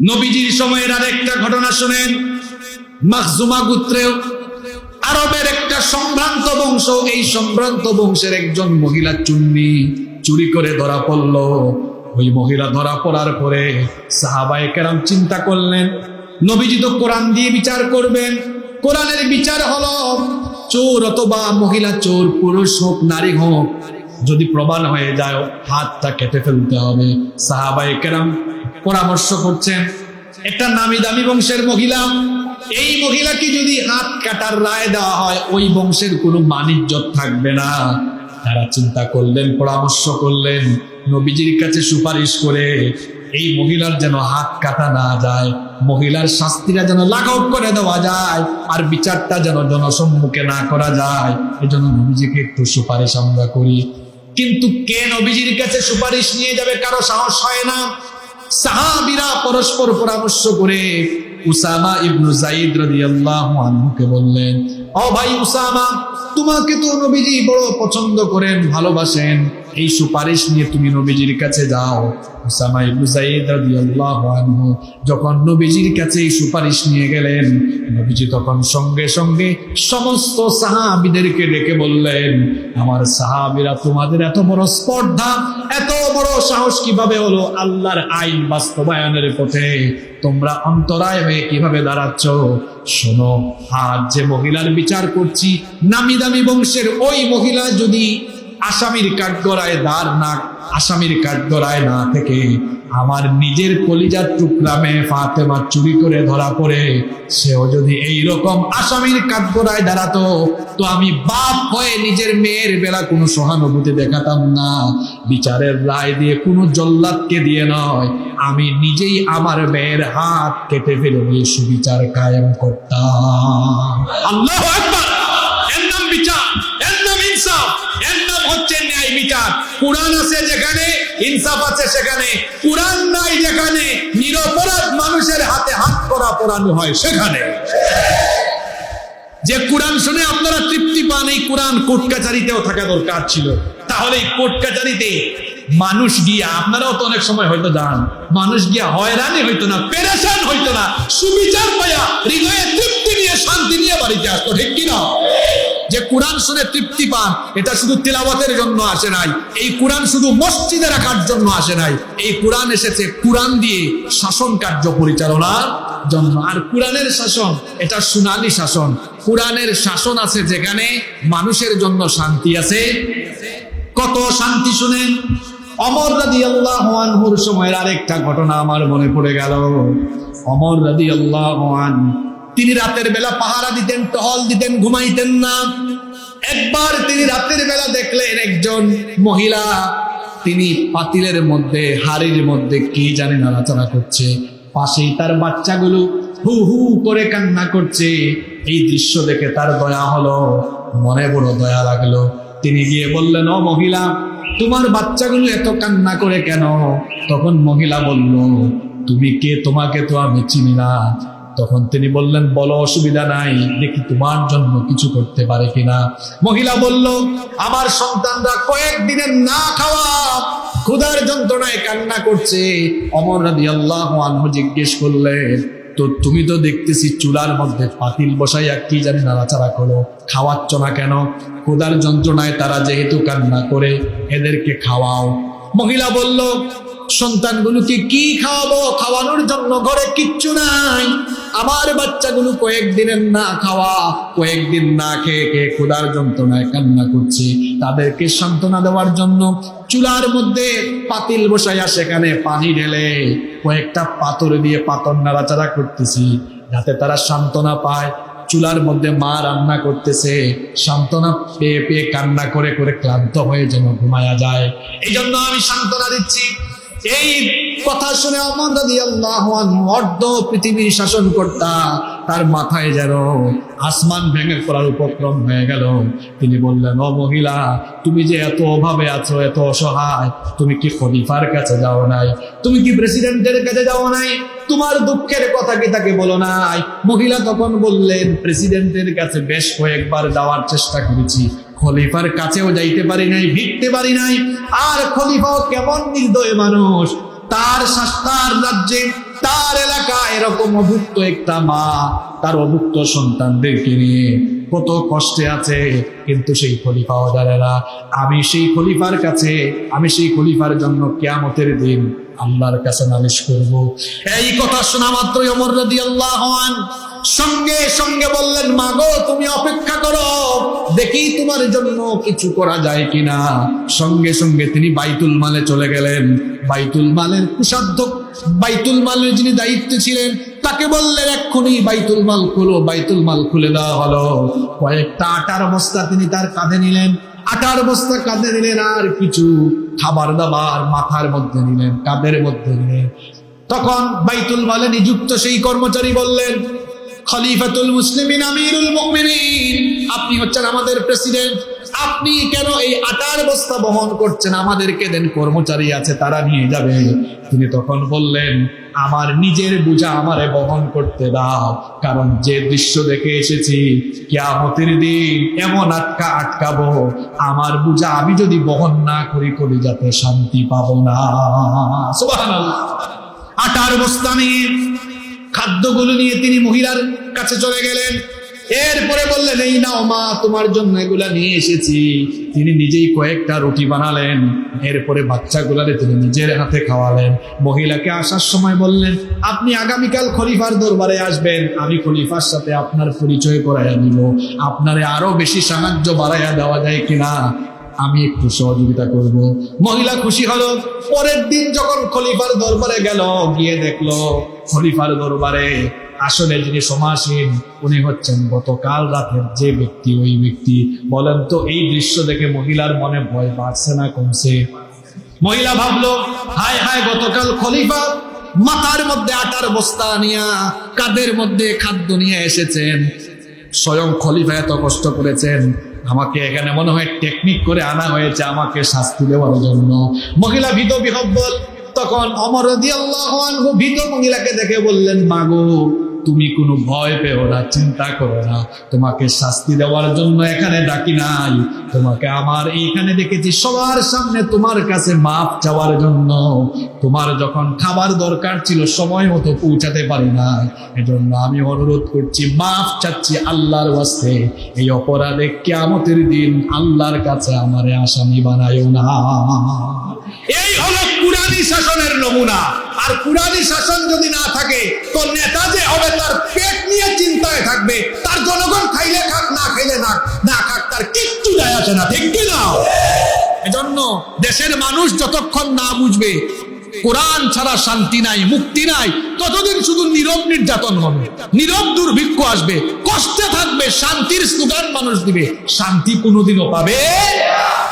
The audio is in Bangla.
নবীজির সময়ের আরেকটা ঘটনা শুনেন। মাখজুমা গোত্রেও আরবের একটা সম্ভ্রান্ত বংশ, এই সম্ভ্রান্ত বংশের একজন মহিলা চুন্নি চুরি করে ধরা পড়ল। ওই মহিলা ধরা পড়ার পরে সাহাবায়ে কেরাম চিন্তা করলেন, নবীজি তো কোরআন দিয়ে বিচার করবেন। কোরআনের বিচার হলো, চোর অথবা মহিলা চোর, পুরুষ হোক, নারী হোক, যদি প্রমাণ হয়ে যায়, হাতটা কেটে ফেলতে হবে। সাহাবায়ে কেরাম পরামর্শ করছেন, একটা নামি দামি বংশের মহিলা, এই মহিলাকে যদি হাত কাটার রায় দেওয়া হয়, ওই বংশের কোনো মানিজ্যত থাকবে না। তারা চিন্তা করলেন, পরামর্শ করলেন, নবীজির কাছে সুপারিশ করে এই মহিলার যেন হাত কাটা না যায়, মহিলার শাস্তিটা যেন লাঘব করে দেওয়া যায়, আর বিচারটা যেন জনসম্মুখে না করা যায়। এজন্য নবীজিকে একটু সুপারিশ আমরা করি। কিন্তু কে নবীজির কাছে সুপারিশ নিয়ে যাবে, কারও সাহস হয় না। সাহাবিরা পরস্পর পরামর্শ করে উসামা ইবনু জাইদ রাদিয়াল্লাহু আনহুকে বললেন, ও ভাই উসামা, তোমাকে তো নবীজি বড় পছন্দ করেন, ভালোবাসেন। এই সুপারিশ নিয়ে তুমি নবীজির কাছে যাও। উসামা ইবনু রাদিয়াল্লাহু আনহু যখন নবীজির কাছে এই সুপারিশ নিয়ে গেলেন, নবীজি তখন সঙ্গে সঙ্গে সমস্ত সাহাবিদেরকে ডেকে বললেন, আমার সাহাবিরা তোমাদের এত বড় স্পর্ধা, এত বড় সাহস কীভাবে হলো আল্লাহর আইন বাস্তবায়নের পথে? তোমরা অন্তরায় হয়ে কীভাবে দাঁড়াচ্ছ? শোনো, আজ যে মহিলার বিচার করছি, নামি দামি বংশের ওই মহিলা যদি আসামির কাঠগড়ায় দাঁড় না, আসামির কাঠগড়ায় না থেকে আমার নিজের কলিজার টুকরামে ফাতেমা চুরি করে ধরা পড়ে। সেও যদি এই রকম আসামির কাঠগড়ায় দাঁড়াতো, তো আমি বাপ হয়ে নিজের মেয়ের বেলা কোনো সহানুভূতি দেখাতাম না। বিচারের রায় দিয়ে কোনো জল্লাদকে দিয়ে নয়, আমি নিজেই আমার মেয়ের হাত কেটে ফেলে সুবিচার কায়েম করতাম। আল্লাহ যে কোরআন শুনে আপনারা তৃপ্তি পান, এই কোরআন থাকা দরকার ছিল। তাহলে এই মানুষ গিয়া, আপনারাও তো অনেক সময় হয়তো যান, মানুষ গিয়া হয়রানি হইতো না, পেরেশান হইতো না, সুবিচার পাইয়া, হৃদয়ে কোরআন শুনে তৃপ্তি পান, এটা শুধু তিলাওয়াতের জন্য আসে নাই, এই কোরআন শুধু মসজিদে রাখার জন্য আসে নাই, এই কোরআন এসেছে কোরআন দিয়ে শাসন কার্য পরিচালনার জন্য। আর কোরআনের শাসন, এটা সুনালি শাসন, কোরআনের শাসন আছে যেখানে মানুষের জন্য শান্তি আছে। কত শান্তি শুনেন? অমর রাদি আল্লাহ সময়ের আরেকটা ঘটনা আমার মনে পড়ে গেল। অমর রাদি আল্লাহ তিনি রাতের বেলা পাহারা দিতেন, টহল দিতেন, ঘুমাইতেন না। একবার তিনি রাতের বেলা দেখলেন একজন মহিলা। তিনি পাতিলের মধ্যে, হাড়ির মধ্যে কি জানে নাড়াচাড়া করছে। পাশেই তার বাচ্চাগুলো হু হু করে কান্না করছে। এই দৃশ্য দেখে তার দয়া হলো, মনে বড় দয়া লাগল। তিনি গিয়ে বললেন, ও মহিলা, তোমার বাচ্চাগুলো এত কান্না করে কেন? তখন মহিলা বলল, তুমি কে? তোমাকে তো আমি চিনি না। তখন তিনি বললেন, বলো, অসুবিধা নাই, দেখি তোমার জন্য কিছু করতে পারে কিনা। মহিলা বলল, আমার সন্তানরা কয়েকদিনের না খাওয়া ক্ষুধার যন্ত্রণায় কান্না করছে। অমর রাদি আল্লাহ জিজ্ঞেস করলেন, তো তুমি তো দেখতেছি চুলার মধ্যে পাতিল বসাইয়া কি জানি নাড়াচাড়া করো, খাওয়াচ্ছ না কেন? ক্ষুধার যন্ত্রণায় তারা যেহেতু কান্না করে, এদেরকে খাওয়াও। মহিলা বলল, সন্তানগুলোকে কি খাওয়াবো? খাওয়ানোর জন্য ঘরে কিচ্ছু নাই। আমার বাচ্চাগুলো কয়েকদিনের না খাওয়া, কয়েকদিন না খেয়ে খেয়ে ক্ষুধার যন্ত্রণায় কান্না করছে। তাদেরকে সান্ত্বনা দেওয়ার জন্য চুলার মধ্যে পাতিল বসাইয়া সেখানে পানি ঢেলে কয়েকটা পাথর দিয়ে পাথর নাড়াচাড়া করতেছি, যাতে তারা সান্ত্বনা পায়। চুলার মধ্যে মা রান্না করতেছে, সান্ত্বনা পেয়ে পেয়ে কান্না করে করে ক্লান্ত হয়ে যেন ঘুমায়া যায়। এই জন্য আমি সান্ত্বনা দিচ্ছি। এই কথা শুনে অমর রাদি আল্লাহ অর্ধ পৃথিবীর শাসন কর্তা তার মাথায় যেন আসমান ভেঙে পড়ার উপক্রম হয়ে গেল। তিনি বললেন, ও মহিলা, তুমি যে এত অভাবে আছো, এত অসহায়, তুমি কি খলিফার কাছে যাও নাই? তুমি কি প্রেসিডেন্টের কাছে যাও নাই? তোমার দুঃখের কথা কি তাকে বলো নাই? মহিলা তখন বললেন, প্রেসিডেন্টের কাছে বেশ কয়েকবার যাওয়ার চেষ্টা করেছি। খলিফার কাছেও যাইতে পারি নাই ভিড়তে পারি নাই। আর খলিফাও কেমন নির্দয় মানুষ। তার শাস্তার রাজ্যে তার এলাকায় এরকম অভুক্ত একটা মা, তার অভুক্ত সন্তানদেরকে নিয়ে কত কষ্টে আছে, কিন্তু সেই খলিফা ওদারেরা আমি সেই খলিফার কাছে, আমি সেই খলিফার জন্য কেয়ামতের দিন আল্লাহর কাছে নালিশ করব। এই কথা শোনা মাত্রই অমর রদি আল্লাহ সঙ্গে সঙ্গে বললেন মাগো তুমি অপেক্ষা করো। দেখি তোমার জন্য কিছু করা যায় কিনা। সঙ্গে সঙ্গে তিনি বাইতুল মালে চলে গেলেন। বাইতুল মালের কুসাধ্য বাইতুল মালের যিনি দায়িত্বে ছিলেন, তাকে বললেন, এক্ষুনি বাইতুল মাল খুলো, বাইতুল মাল খুলে দেওয়া হলো। কয়েকটা আটার বস্তা তিনি তার কাঁধে নিলেন। আটার বস্তা কাঁধে নিলেন, আর কিছু খাবার দাবার মাথার মধ্যে নিলেন, কাঁধের মধ্যে নিলেন। তখন বাইতুল মালে নিযুক্ত সেই কর্মচারী বললেন খলিফাতুল মুসলিমিন, আমিরুল মুমিনিন। আপনি হচ্ছেন আমাদের প্রেসিডেন্ট। আপনি কেন এই আটার বস্তা বহন করছেন? আমাদেরকে দেন কর্মচারী আছে, তারা নিয়ে যাবে। তিনি তখন বললেন, আমার নিজের বোঝা আমারে বহন করতে দাও, কারণ যে দৃশ্য দেখে এসেছি, কিয়ামতের দিন এমন আটকা আটকাবো। আমার বোঝা আমি যদি বহন না করি করি যাতে শান্তি পাবো না। আটার বস্তা নিয়ে খাদ্যগুলো নিয়ে তিনি মহিলার কাছে চলে গেলেন। এরপরে বললেন, এই নাও মা, তোমার জন্য এগুলা নিয়ে এসেছি। তিনি নিজেই কয়েকটা রুটি বানালেন। এরপরে বাচ্চাগুলারে তিনি নিজের হাতে খাওয়ালেন। মহিলাকে আসার সময় বললেন, আপনি আগামীকাল খলিফার দরবারে আসবেন। আমি খলিফার সাথে আপনার পরিচয় করাইয়া দিব। আপনারে আরও বেশি সাহায্য বাড়াইয়া দেওয়া যায় কিনা, আমি একটু সহযোগিতা করব। মহিলা খুশি হলো। পরের দিন যখন খলিফার দরবারে গেল, গিয়ে দেখল খলিফার দরবারে আসলে যিনি সমাসীন, উনি হচ্ছেন গতকাল রাতের যে ব্যক্তি, ওই ব্যক্তি। বলেন তো, এই দৃশ্য দেখে মহিলার মনে ভয় বাড়ছে না, কমছে? মহিলা ভাবলো, হায় হায়, গতকাল খলিফা মাথার মধ্যে আটার বস্তা নিয়া কাদের মধ্যে খাদ্য নিয়ে এসেছেন? স্বয়ং খলিফা এত কষ্ট করেছেন। আমাকে এখানে মনে হয় টেকনিক করে আনা হয়েছে, আমাকে শাস্তি দেওয়ার জন্য। মহিলা ভীত বিহব্বল তখন অমর ভীত মহিলাকে দেখে বললেন, মাগো, তুমি কোনো ভয় পেও না, চিন্তা করো না। তোমাকে শাস্তি দেওয়ার জন্য এখানে ডাকি নাই। তোমাকে আমার এইখানে দেখেছি সবার সামনে তোমার কাছে মাপ চাওয়ার জন্য। তোমার যখন খাবার দরকার ছিল, সময় মতো পৌঁছাতে পারি না এজন্য আমি অনুরোধ করছি, মাপ চাচ্ছি আল্লাহর ওয়াস্তে। এই অপরাধে কেয়ামতের দিন আল্লাহর কাছে আমারে আসামি বানায় না। এই শাসনের নমুনা। আর কুরানি শাসন যদি না থাকে, তো নেতা যে হবে তার পেট নিয়ে চিন্তায় থাকবে। তার জনগণ খাইলে খাক, না খাইলে না না খাক, তার কিচ্ছু যায় আসে না, ঠিক কি না? এজন্য দেশের মানুষ যতক্ষণ না বুঝবে, কোরআন ছাড়া শান্তি নাই, মুক্তি নাই, ততদিন শুধু নীরব নির্যাতন হবে। নীরব দুর্ভিক্ষ আসবে, কষ্টে থাকবে, শান্তির স্লোগান মানুষ দিবে। শান্তি কোনোদিনও পাবে